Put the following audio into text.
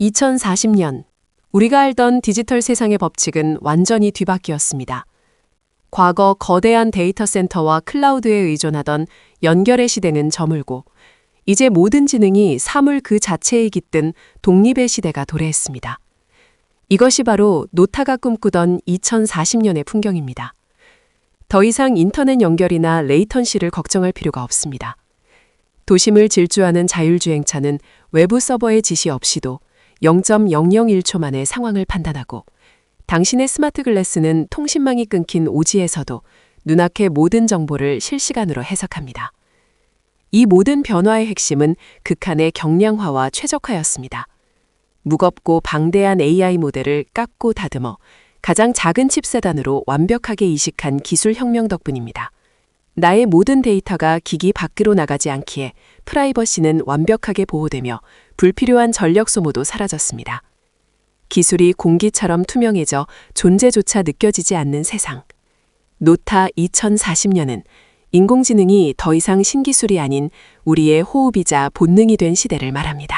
2040년 우리가 알던 디지털 세상의 법칙은 완전히 뒤바뀌었습니다. 과거 거대한 데이터 센터와 클라우드에 의존하던 연결의 시대는 저물고 이제 모든 지능이 사물 그 자체에 깃든 독립의 시대가 도래했습니다. 이것이 바로 노타가 꿈꾸던 2040년의 풍경입니다. 더 이상 인터넷 연결이나 레이턴시를 걱정할 필요가 없습니다. 도심을 질주하는 자율주행차는 외부 서버의 지시 없이도 0.001초 만에 상황을 판단하고 당신의 스마트 글래스는 통신망이 끊긴 오지에서도 눈앞의 모든 정보를 실시간으로 해석합니다. 이 모든 변화의 핵심은 극한의 경량화와 최적화였습니다. 무겁고 방대한 AI 모델을 깎고 다듬어 가장 작은 칩세단으로 완벽하게 이식한 기술 혁명 덕분입니다. 나의 모든 데이터가 기기 밖으로 나가지 않기에 프라이버시는 완벽하게 보호되며 불필요한 전력 소모도 사라졌습니다. 기술이 공기처럼 투명해져 존재조차 느껴지지 않는 세상. 노타 2040년은 인공지능이 더 이상 신기술이 아닌 우리의 호흡이자 본능이 된 시대를 말합니다.